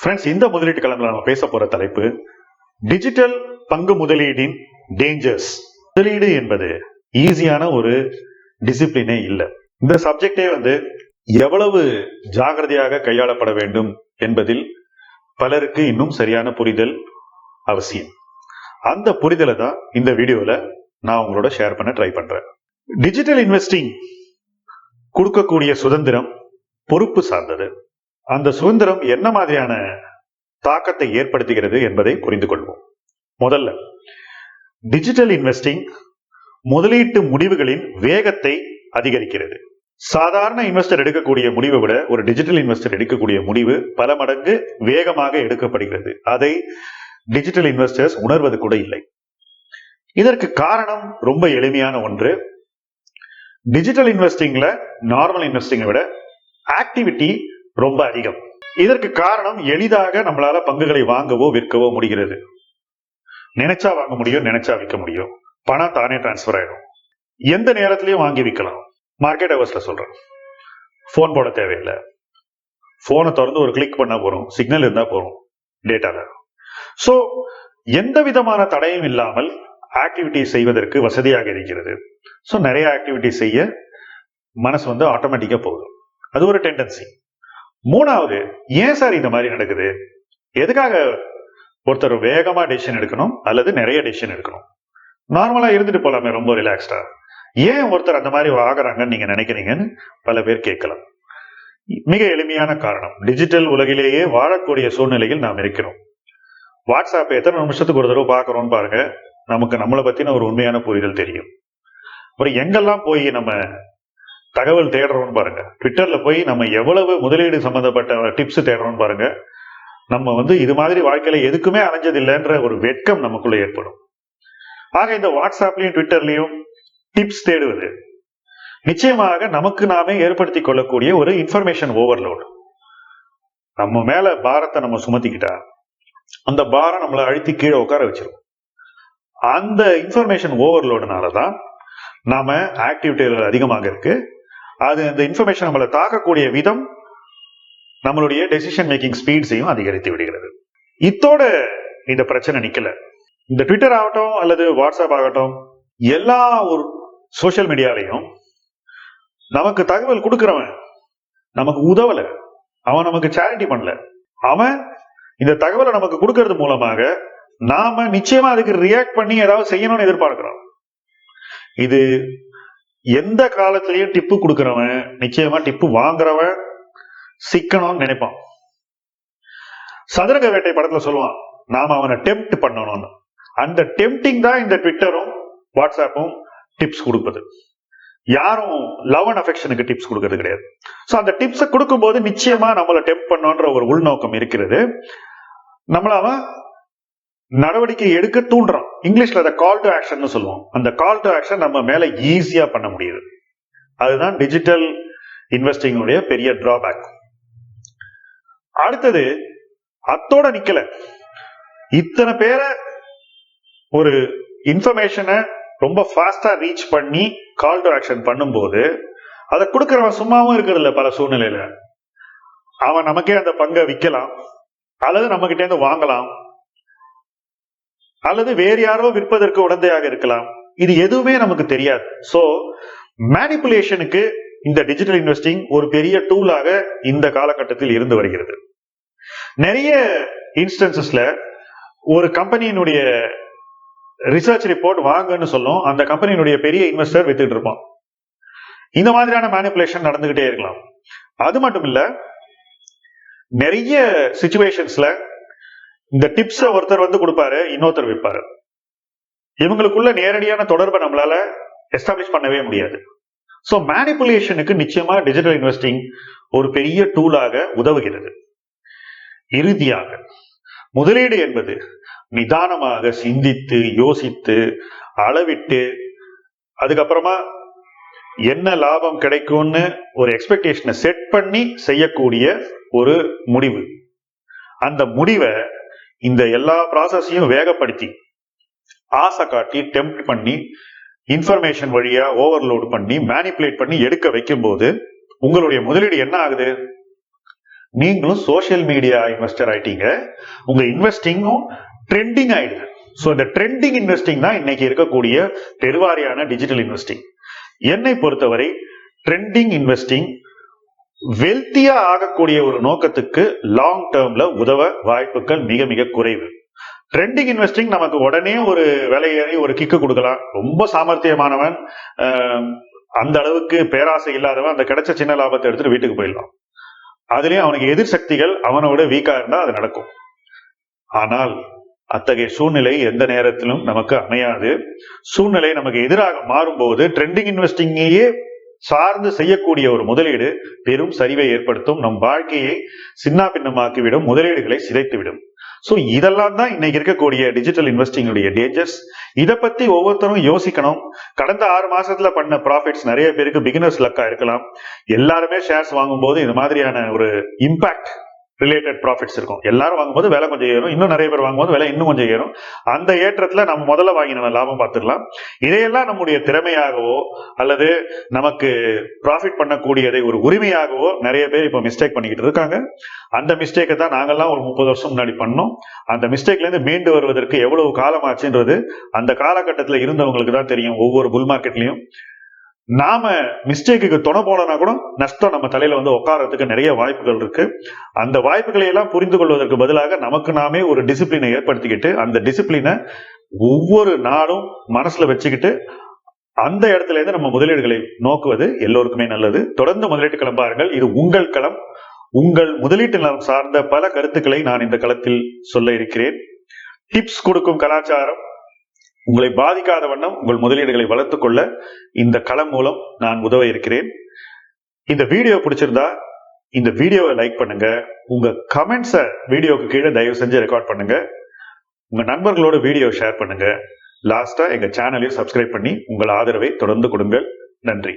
Friends இந்த முதலீட்டு கிழமையில நம்ம பேச போற தலைப்பு டிஜிட்டல் பங்கு முதலீடின் டேஞ்சர்ஸ் முதலீடு என்பது ஈஸியான ஒரு டிசிப்ளினே இல்லை. இந்த சப்ஜெக்டே வந்து எவ்வளவு ஜாகிரதையாக கையாளப்பட வேண்டும் என்பதில் பலருக்கு இன்னும் சரியான புரிதல் அவசியம். அந்த புரிதலை தான் இந்த வீடியோல நான் உங்களோட ஷேர் பண்ண ட்ரை பண்றேன். டிஜிட்டல் இன்வெஸ்டிங் கொடுக்கக்கூடிய சுதந்திரம் பொறுப்பு சார்ந்தது. அந்த சுதந்திரம் என்ன மாதிரியான தாக்கத்தை ஏற்படுத்துகிறது என்பதை புரிந்து கொள்வோம். முதல்ல டிஜிட்டல் இன்வெஸ்டிங் முதலீட்டு முடிவுகளின் வேகத்தை அதிகரிக்கிறது. சாதாரண இன்வெஸ்டர் எடுக்கக்கூடிய முடிவை விட ஒரு டிஜிட்டல் இன்வெஸ்டர் எடுக்கக்கூடிய முடிவு பல மடங்கு வேகமாக எடுக்கப்படுகிறது. அதை டிஜிட்டல் இன்வெஸ்டர்ஸ் உணர்வது கூட இல்லை. இதற்கு காரணம் ரொம்ப எளிமையான ஒன்று. டிஜிட்டல் இன்வெஸ்டிங்ல நார்மல் இன்வெஸ்டிங்கை விட ஆக்டிவிட்டி ரொம்ப அதிகம். இதற்கு காரணம் எளிதாக நம்மளால பங்குகளை வாங்கவோ விற்கவோ முடிகிறது. நினைச்சா வாங்க முடியும் நினைச்சா விற்க முடியும். பணம் தானே டிரான்ஸ்ஃபர் ஆயிடும். எந்த நேரத்திலையும் வாங்கி விற்கலாம். மார்க்கெட் ஹவர்ஸ்ல சொல்றேன். ஃபோன் போட தேவையில்லை. ஃபோனை திறந்து ஒரு கிளிக் பண்ணா போறோம் சிக்னல் இருந்தா போறோம் டேட்டால சோ எந்த விதமான தடையும் இல்லாமல் ஆக்டிவிட்டி செய்வதற்கு வசதியாக இருக்கிறது. ஸோ நிறைய ஆக்டிவிட்டி செய்ய மனசு வந்து ஆட்டோமேட்டிக்காக போகுது. அது ஒரு டெண்டன்சி மூணாவது ஏன் சார் இந்த மாதிரி நடக்குது? எதுக்காக ஒருத்தர் வேகமா டெசிஷன் எடுக்கணும் அல்லது நிறைய டெசிஷன் எடுக்கணும்? நார்மலா இருந்துட்டு போலாமே ரொம்ப ரிலாக்ஸ்டா ஏன் ஒருத்தர் அந்த மாதிரி ஆகிறாங்கன்னு நீங்க நினைக்கிறீங்கன்னு பல பேர் கேட்கலாம். மிக எளிமையான காரணம். டிஜிட்டல் உலகிலேயே வாழக்கூடிய சூழ்நிலையில் நாம் இருக்கிறோம். வாட்ஸ்அப் எத்தனை நிமிஷத்துக்கு ஒரு தடவை பார்க்கறோம்னு பாருங்க நமக்கு நம்மளை பத்தின ஒரு உண்மையான புரிதல் தெரியும். அப்புறம் எங்கெல்லாம் போய் நம்ம தகவல் தேடுறோம்னு பாருங்க. ட்விட்டர்ல போய் நம்ம எவ்வளவு முதலீடு சம்பந்தப்பட்ட டிப்ஸ் தேடுறோம்னு பாருங்க. நம்ம வந்து இது மாதிரி வாழ்க்கையில எதுக்குமே அலைஞ்சது இல்லைன்ற ஒரு வெட்கம் நமக்குள்ள ஏற்படும். ஆக இந்த வாட்ஸ்அப்லயும் ட்விட்டர்லயும் டிப்ஸ் தேடுவது நிச்சயமாக நமக்கு நாமே ஏற்படுத்தி கொள்ளக்கூடிய ஒரு இன்ஃபர்மேஷன் ஓவர்லோடு நம்ம மேல பாரத்தை நம்ம சுமத்திக்கிட்டா அந்த பாரம் நம்மளை அழுத்தி கீழே உட்கார வச்சிரும். அந்த இன்ஃபர்மேஷன் ஓவர்லோடுனால தான் நாம ஆக்டிவிட்டிகள் அதிகமாக இருக்கு. அது அந்த இன்ஃபர்மேஷன் நம்மளை தாக்கக்கூடிய விதம் நம்மளுடைய டெசிஷன் மேக்கிங் ஸ்பீட்ஸையும் அதிகரித்து விடுகிறது. இத்தோட இந்த பிரச்சனை நிக்கல. இந்த ட்விட்டர் ஆகட்டும் அல்லது வாட்ஸ்அப் ஆகட்டும் எல்லா ஒரு சோஷியல் மீடியாலையும் நமக்கு தகவல் கொடுக்குறவன் நமக்கு உதவல. அவன் நமக்கு சேரிட்டி பண்ணல. அவன் இந்த தகவலை நமக்கு கொடுக்கறது மூலமாக நாம நிச்சயமா அதுக்கு ரியாக்ட் பண்ணி ஏதாவது செய்யணும்னு எதிர்பார்க்கிறோம். இது எந்த காலத்திலயும் டிப்பு கொடுக்கறவன் நிச்சயமா டிப்பு வாங்குறவன் சிக்கணும்னு நினைப்பான். சதுரங்க வேட்டை படத்துல சொல்லுவான் நாம அவனை டெம்ப்ட் பண்ணணும்னு. அந்த டெம்ப்டிங் தான் இந்த ட்விட்டரும் வாட்ஸ்அப்பும் டிப்ஸ் கொடுப்பது. யாரும் லவ் அண்ட் அஃபெக்ஷனுக்கு டிப்ஸ் கொடுக்கறது கிடையாது. ஸோ அந்த டிப்ஸை கொடுக்கும்போது நிச்சயமா நம்மளை டெம்ப் பண்ணோன்ற ஒரு உள்நோக்கம் இருக்கிறது. நம்மள அவன் நடவடிக்கை எடுக்க தூண்டுறான். இங்கிலீஷ்ல அதை கால் டு ஆக்ஷன் சொல்லுவோம் அந்த கால் டு ஆக்ஷன் நம்ம மேல ஈஸியா பண்ண முடியுது. அதுதான் டிஜிட்டல் இன்வெஸ்டிங்குடைய பெரிய டிராபேக் அடுத்தது அத்தோட நிக்கல. இத்தனை பேரை ஒரு இன்ஃபர்மேஷனை ரொம்ப ஃபாஸ்டா ரீச் பண்ணி கால் டு ஆக்ஷன் பண்ணும்போது அதை கொடுக்கறவன் சும்மாவும் இருக்கிறதில்ல பல சூழ்நிலையில. அவன் நமக்கே அந்த பங்கை விற்கலாம் அல்லது நம்ம கிட்டே இருந்து வாங்கலாம். அல்லது வேறு யாரோ விற்பதற்கு உடந்தையாக இருக்கலாம். இது எதுவுமே நமக்கு தெரியாது. சோ மேனிப்புலேஷனுக்கு இந்த டிஜிட்டல் இன்வெஸ்டிங் ஒரு பெரிய டூலாக இந்த காலகட்டத்தில் இருந்து வருகிறது. நிறைய இன்ஸ்டன்சஸ்ல ஒரு கம்பெனியினுடைய ரிசர்ச் ரிப்போர்ட் வாங்கன்னு சொல்லும் அந்த கம்பெனியினுடைய பெரிய இன்வெஸ்டர் வித்துட்டு இருப்பான். இந்த மாதிரியான மேனிப்புலேஷன் நடந்துகிட்டே இருக்கலாம். அது மட்டும் இல்ல நிறைய சுச்சுவேஷன்ஸ்ல இந்த டிப்ஸ ஒருத்தர் வந்து கொடுப்பாரு இன்னொருத்தர் விற்பாரு. இவங்களுக்குள்ள நேரடியான தொடர்பை நம்மளால எஸ்டாப்ளிஷ் பண்ணவே முடியாது. ஸோ மேனிப்புலேஷனுக்கு நிச்சயமா டிஜிட்டல் இன்வெஸ்டிங் ஒரு பெரிய டூலாக உதவுகிறது. இறுதியாக முதலீடு என்பது நிதானமாக சிந்தித்து யோசித்து அளவிட்டு அதுக்கப்புறமா என்ன லாபம் கிடைக்கும்னு ஒரு எக்ஸ்பெக்டேஷனை செட் பண்ணி செய்யக்கூடிய ஒரு முடிவு. அந்த முடிவை இந்த எல்லா ப்ராசஸையும் வேகப்படுத்தி ஆசை காட்டி டெம்ப்ட் பண்ணி இன்ஃபர்மேஷன் வழியா ஓவர்லோட் பண்ணி மேனிப்புலேட் பண்ணி எடுக்க வைக்கும் போது உங்களுடைய முதலீடு என்ன ஆகுது? நீங்களும் சோஷியல் மீடியா இன்வெஸ்டர் ஆயிட்டீங்க. உங்க இன்வெஸ்டிங்கும் ட்ரெண்டிங் ஆயிடுது. ஸோ இந்த ட்ரெண்டிங் இன்வெஸ்டிங் தான் இன்னைக்கு இருக்கக்கூடிய பெருவாரியான டிஜிட்டல் இன்வெஸ்டிங் என்னை பொறுத்தவரை ட்ரெண்டிங் இன்வெஸ்டிங் வெல்த்தியா ஆகக்கூடிய ஒரு நோக்கத்துக்கு லாங் டேர்ம்ல உதவ வாய்ப்புகள் மிக மிக குறைவு. ட்ரெண்டிங் இன்வெஸ்டிங் நமக்கு உடனே ஒரு விலையேறி ஒரு கிக்கு கொடுக்கலாம். ரொம்ப சாமர்த்தியமானவன் ஆஹ், அந்த அளவுக்கு பேராசை இல்லாதவன் அந்த கிடைச்ச சின்ன லாபத்தை எடுத்துட்டு வீட்டுக்கு போயிடலாம். அதுலயும் அவனுக்கு எதிர் சக்திகள் அவனோட வீக்கா இருந்தா அது நடக்கும். ஆனால் அத்தகைய சூழ்நிலை எந்த நேரத்திலும் நமக்கு அமையாது. சூழ்நிலை நமக்கு எதிராக மாறும்போது ட்ரெண்டிங் இன்வெஸ்டிங்கையே சார்ந்து செய்யக்கூடிய ஒரு முதலீடு பெரும் சரிவை ஏற்படுத்தும். நம் வாழ்க்கையை சின்னாபின்னமாக்கிவிடும். முதலீடுகளை சிதைத்துவிடும். ஸோ இதெல்லாம் தான் இன்னைக்கு இருக்கக்கூடிய டிஜிட்டல் இன்வெஸ்டிங்குடைய டேஞ்சர்ஸ் இதை பத்தி ஒவ்வொருத்தரும் யோசிக்கணும். கடந்த ஆறு மாசத்துல பண்ண ப்ராஃபிட்ஸ் நிறைய பேருக்கு பிகினர்ஸ் லக்கா இருக்கலாம். எல்லாருமே ஷேர்ஸ் வாங்கும்போது இந்த மாதிரியான ஒரு இம்பாக்ட் ரிலேட்டட் ப்ராஃபிட்ஸ் இருக்கும். எல்லாரும் வாங்கும்போது விலை கொஞ்சம் ஏறும். இன்னும் நிறைய பேர் வாங்கும்போது விலை இன்னும் கொஞ்சம் ஏறும். அந்த ஏற்றத்தில் நம்ம முதல்ல வாங்கின லாபம் பார்த்துக்கலாம். இதையெல்லாம் நம்முடைய திறமையாகவோ அல்லது நமக்கு ப்ராஃபிட் பண்ணக்கூடியதை ஒரு உரிமையாகவோ நிறைய பேர் இப்போ மிஸ்டேக் பண்ணிக்கிட்டு இருக்காங்க. அந்த மிஸ்டேக்கை தான் நாங்கெல்லாம் ஒரு முப்பது வருஷம் முன்னாடி பண்ணோம். அந்த மிஸ்டேக்ல இருந்து மீண்டு வருவதற்கு எவ்வளவு காலம் ஆச்சுன்றது அந்த காலகட்டத்தில் இருந்தவங்களுக்கு தான் தெரியும். ஒவ்வொரு புல் மார்க்கெட்லயும் நாம மிஸ்டேக்குக்கு துணை போனோம்னா கூட நஷ்டம் நம்ம தலையில வந்து உட்காரத்துக்கு நிறைய வாய்ப்புகள் இருக்கு. அந்த வாய்ப்புகளை எல்லாம் புரிந்து கொள்வதற்கு பதிலாக நமக்கு நாமே ஒரு டிசிப்ளினை ஏற்படுத்திக்கிட்டு அந்த டிசிப்ளினை ஒவ்வொரு நாளும் மனசுல வச்சுக்கிட்டு அந்த இடத்துல இருந்து நம்ம முதலீடுகளை நோக்குவது எல்லோருக்குமே நல்லது. தொடர்ந்து முதலீட்டு களம் பாருங்கள். இது உங்கள் களம். உங்கள் முதலீட்டு நலம் சார்ந்த பல கருத்துக்களை நான் இந்த களத்தில் சொல்ல இருக்கிறேன். டிப்ஸ் கொடுக்கும் கலாச்சாரம். உங்களை பாதிக்காத வண்ணம் உங்கள் முதலீடுகளை வளர்த்துக் கொள்ள இந்த களம் மூலம் நான் உதவ இருக்கிறேன். இந்த வீடியோ பிடிச்சிருந்தா இந்த வீடியோவை லைக் பண்ணுங்க. உங்க கமெண்ட்ஸை வீடியோக்கு கீழே தயவு செஞ்சு ரெக்கார்ட் பண்ணுங்க. உங்க நண்பர்களோட வீடியோ ஷேர் பண்ணுங்க. லாஸ்டா எங்க சேனலையும் சப்ஸ்கிரைப் பண்ணி உங்கள் ஆதரவை தொடர்ந்து கொடுங்கள். நன்றி.